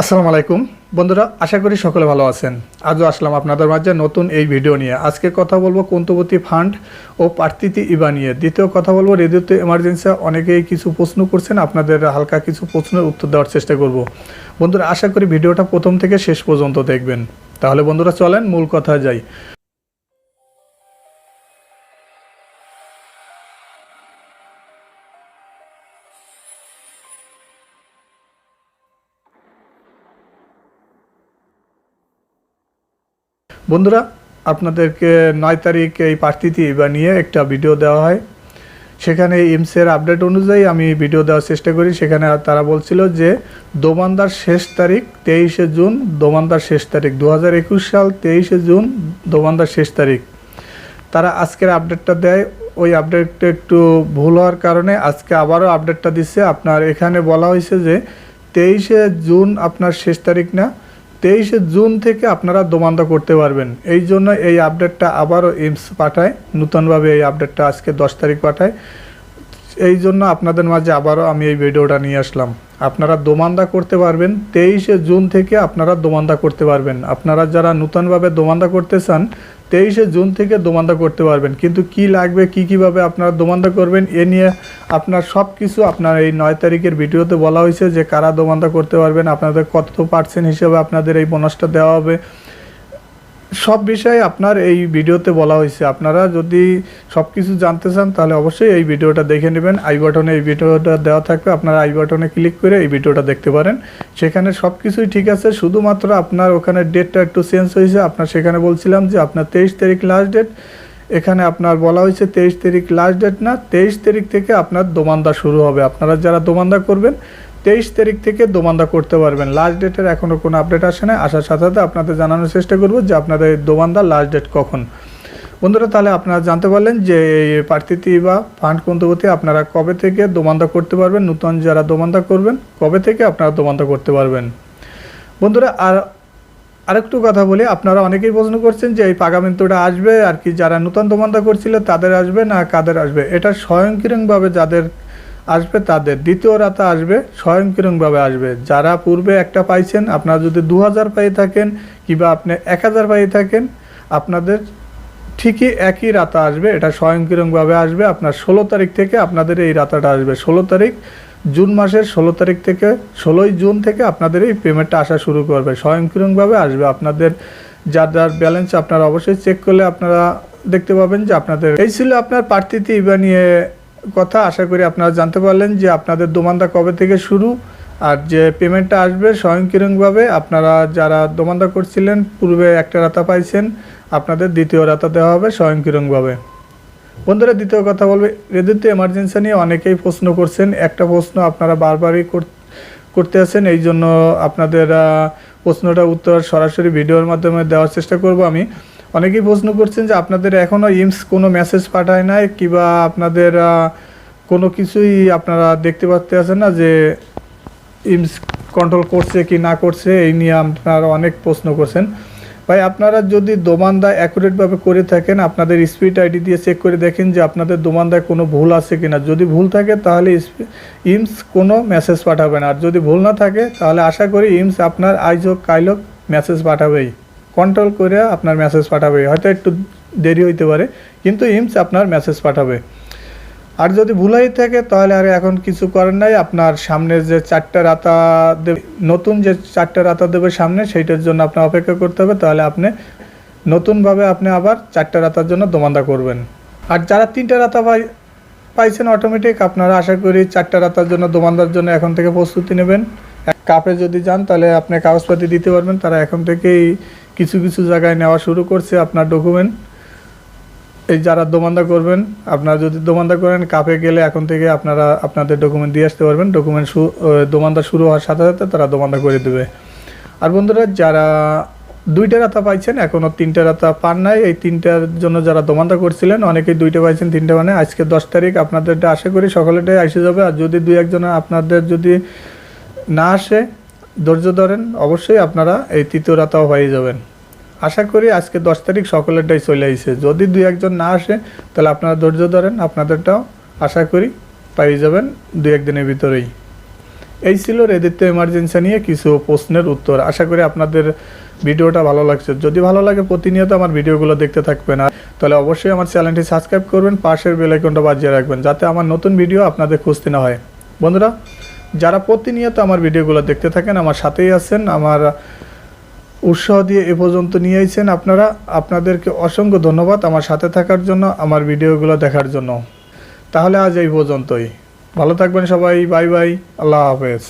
আসসালামু আলাইকুম। বন্ধুরা, আশা করি সকলে ভালো আছেন। আজও আসলাম আপনাদের মাঝে নতুন এই ভিডিও নিয়ে। আজকে কথা বলব কন্তবতী ফান্ড ও প্রার্থীতি ইবা নিয়ে। দ্বিতীয় কথা বলব, রেডিওতে এমার্জেন্সি অনেকেই কিছু প্রশ্ন করছেন, আপনাদের হালকা কিছু প্রশ্নের উত্তর দেওয়ার চেষ্টা করব। বন্ধুরা, আশা করি ভিডিওটা প্রথম থেকে শেষ পর্যন্ত দেখবেন। তাহলে বন্ধুরা, চলেন মূল কথা যাই। বন্ধুরা, আপনাদেরকে নয় তারিখ এই প্রার্থীতি বা নিয়ে একটা ভিডিও দেওয়া হয়। সেখানে ইমসের আপডেট অনুযায়ী আমি ভিডিও দেওয়ার চেষ্টা করি। সেখানে তারা বলছিল যে, দোমানদার শেষ তারিখ তেইশে জুন, দোমানদার শেষ তারিখ দু হাজার একুশ সাল তেইশে জুন, দোমানদার শেষ তারিখ। তারা আজকের আপডেটটা দেয়। ওই আপডেটটা একটু ভুল হওয়ার কারণে আজকে আবারও আপডেটটা দিচ্ছে আপনার এখানে বলা হয়েছে যে, তেইশে জুন আপনার শেষ তারিখ না তেইশে জুন থেকে আপনারা দোমান্দা করতে পারবেন। এই জন্য এই আপডেটটা আবারও এইমস পাঠায়, নূতনভাবে এই আপডেটটা আজকে দশ তারিখ পাঠায়। এই জন্য আপনাদের মাঝে আবারও আমি এই ভিডিওটা নিয়ে আসলাম। আপনারা দোমান্দা করতে পারবেন, তেইশে জুন থেকে আপনারা দোমান্দা করতে পারবেন। আপনারা যারা নূতনভাবে দোমান্দা করতে চান তেইশে জুন থেকে দোমান্দা করতে পারবেন। কিন্তু কি লাগবে, কি কীভাবে আপনারা দোমান্দা করবেন, এ নিয়ে আপনার সব কিছু আপনার এই নয় তারিখের ভিডিওতে বলা হয়েছে যে কারা দোমান্দা করতে পারবেন। আপনাদের কত পার্সেন্ট হিসেবে আপনাদের এই বোনাসটা দেওয়া হবে। সব বিষয়ে আপনার এই ভিডিওতে বলা হয়েছে। আপনারা যদি সব কিছু জানতে চান, তাহলে অবশ্যই এই ভিডিওটা দেখে নেবেন। আই বাটনে এই ভিডিওটা দেওয়া থাকবে। আপনারা আই বাটনে ক্লিক করে এই ভিডিওটা দেখতে পারেন। সেখানে সব কিছুই ঠিক আছে। শুধুমাত্র আপনার ওখানে ডেটটা একটু চেঞ্জ হয়েছে। আপনার সেখানে বলছিলাম যে আপনার তেইশ তারিখ লাস্ট ডেট এখানে আপনার বলা হয়েছে তেইশ তারিখ লাস্ট ডেট না, তেইশ তারিখ থেকে আপনার দোমান্দা শুরু হবে। আপনারা যারা দোমান্দা করবেন তেইশ তারিখ থেকে দোমান্দা করতে পারবেন। লাস্ট ডেটের এখনও কোনো আপডেট আসে না আসার সাথে সাথে আপনাদের জানানোর চেষ্টা করব যে আপনাদের দোমান্দা লাস্ট ডেট কখন। বন্ধুরা, তাহলে আপনারা জানতে পারলেন যে এই প্রার্থীতি বা ফান্ড কন্তবতী আপনারা কবে থেকে দোমান্দা করতে পারবেন? নতুন যারা দোমান্দা করবেন, কবে থেকে আপনারা দোমান্দা করতে পারবেন? বন্ধুরা, আর আরেকটু কথা বলি, আপনারা অনেকেই প্রশ্ন করছেন যে এই পাগামেন্টটা আসবে আর কি? যারা নতুন দোমান্দা করছিল, তাদের আসবে না কাদের আসবে? এটা স্বয়ংক্রিয়ভাবে যাদের আসবে তাদের। দ্বিতীয় রাতা আসবে, স্বয়ংক্রিয়ভাবে আসবে। যারা পূর্বে একটা পাইছেন, আপনারা যদি দু হাজার পাই থাকেন, কিংবা আপনি এক হাজার পাই থাকেন, আপনাদের ঠিকই একই রাতা আসবে। এটা স্বয়ংক্রিয়ভাবে আসবে। আপনার ষোলো তারিখ থেকে আপনাদের এই রাতাটা আসবে। ষোলো তারিখ, জুন মাসের ষোলো তারিখ থেকে ষোলোই জুন থেকে আপনাদের এই পেমেন্টটা আসা শুরু করবে। স্বয়ংক্রিয়ভাবে আসবে। আপনাদের যার যার ব্যালেন্স আপনারা অবশ্যই চেক করলে আপনারা দেখতে পাবেন যে আপনাদের এই ছিল আপনার প্রার্থীতি ইবা নিয়ে কথা আশা করি আপনারা জানতে পারলেন যে আপনাদের দোমান্দা কবে থেকে শুরু আর যে পেমেন্টটা আসবে স্বয়ংক্রিয়ভাবে আপনারা যারা দোমান্দা করছিলেন, পূর্বে একটা রাতা পাইছেন, আপনাদের দ্বিতীয় রাতা দেওয়া হবে স্বয়ংক্রিয়ভাবে। বন্ধুরা, দ্বিতীয় কথা বলবে রেডিওতে এমার্জেন্সি নিয়ে অনেকেই প্রশ্ন করছেন। একটা প্রশ্ন আপনারা বারবারই কর- করতে আছেন এই জন্য আপনাদের প্রশ্নটা উত্তর সরাসরি ভিডিওর মাধ্যমে দেওয়ার চেষ্টা করব আমি। অনেকেই প্রশ্ন করছেন যে আপনাদের এখনও ইমস কোনো মেসেজ পাঠায় নাই, কিবা আপনাদের কোনো কিছুই আপনারা দেখতে পাচ্তে আছেন না যে ইমস কন্ট্রোল করছে কি না করছে, এই নিয়ে আপনারা অনেক প্রশ্ন করছেন। ভাই, আপনারা যদি দোমানদা অ্যাকুরেটভাবে করে থাকেন, আপনাদের স্পিড আইডি দিয়ে চেক করে দেখেন যে আপনাদের দোমানদায় কোনো ভুল আছে কি না যদি ভুল থাকে, তাহলে ইমস কোনো মেসেজ পাঠাবে না। আর যদি ভুল না থাকে, তাহলে আশা করি ইমস আপনার আইজ হোক কাইল হোক মেসেজ পাঠাবেই। কন্ট্রোল করে আপনার মেসেজ পাঠাবে। হয়তো একটু দেরি হইতে পারে, কিন্তু ইমস আপনার মেসেজ পাঠাবে। আর যদি ভুল হয়ে থাকে, তাহলে আর এখন কিছু করার নাই। আপনার সামনে যে চারটা রাতা দেবে নতুন যে চারটা রাতা দেবে সামনে, সেইটার জন্য আপনার অপেক্ষা করতে হবে। তাহলে আপনি নতুনভাবে আপনি আবার চারটা রাতার জন্য দোমান্দা করবেন। আর যারা তিনটা রাতা পাই পাইছেন অটোমেটিক আপনারা আশা করি চারটা রাতার জন্য দোমান্দার জন্য এখন থেকে প্রস্তুতি নেবেন। কাপে যদি যান, তাহলে আপনি কাগজপাতি দিতে পারবেন। তারা এখন থেকেই কিছু কিছু জায়গায় নেওয়া শুরু করছে আপনার ডকুমেন্ট এই যারা দোমান্দা করবেন, আপনারা যদি দোমান্দা করেন কাপে গেলে এখন থেকে আপনারা আপনাদের ডকুমেন্ট দিয়ে আসতে পারবেন। ডকুমেন্ট দোমান্দা শুরু হওয়ার সাথে সাথে তারা দোমান্দা করে দেবে। আর বন্ধুরা, যারা দুইটা রাতা পাইছেন এখনও তিনটা রাতা পান নাই। এই তিনটার জন্য যারা দোমান্দা করছিলেন, অনেকেই দুইটা পাইছেন, তিনটা মানে আজকে দশ তারিখ, আপনাদেরটা আশা করি সকলেটাই এসে যাবে। আর যদি দুই একজন আপনাদের যদি না আসে ধৈর্য ধরেন, অবশ্যই আপনারা এই তৃতীয় রাতাও হয়ে যাবেন। আশা করি আজকে দশ তারিখ সকলেরটাই চলে আসছে যদি দুই একজন না আসে, তাহলে আপনারা ধৈর্য ধরেন, আপনাদেরটাও আশা করি পাই যাবেন দুই একদিনের ভিতরেই। এই ছিল রেদিত্য এমার্জেন্সি নিয়ে কিছু প্রশ্নের উত্তর। আশা করি আপনাদের ভিডিওটা ভালো লাগছে। যদি ভালো লাগে প্রতিনিয়ত আমার ভিডিওগুলো দেখতে থাকবেন। আর তাহলে অবশ্যই আমার চ্যানেলটি সাবস্ক্রাইব করবেন, পাশের বেল আইকনটা বাজিয়ে রাখবেন, যাতে আমার নতুন ভিডিও আপনাদের খুঁজতে না হয়। বন্ধুরা যারা প্রতিনিয়ত আমার ভিডিওগুলো দেখতে থাকেন, আমার সাথেই আছেন, আমার উৎসাহ দিয়ে এ পর্যন্ত নিয়ে আইছেন আপনারা, আপনাদেরকে অসংখ্য ধন্যবাদ আমার সাথে থাকার জন্য, আমার ভিডিওগুলো দেখার জন্য। তাহলে আজ এই পর্যন্তই। ভালো থাকবেন সবাই, বাই বাই, আল্লাহ হাফেজ।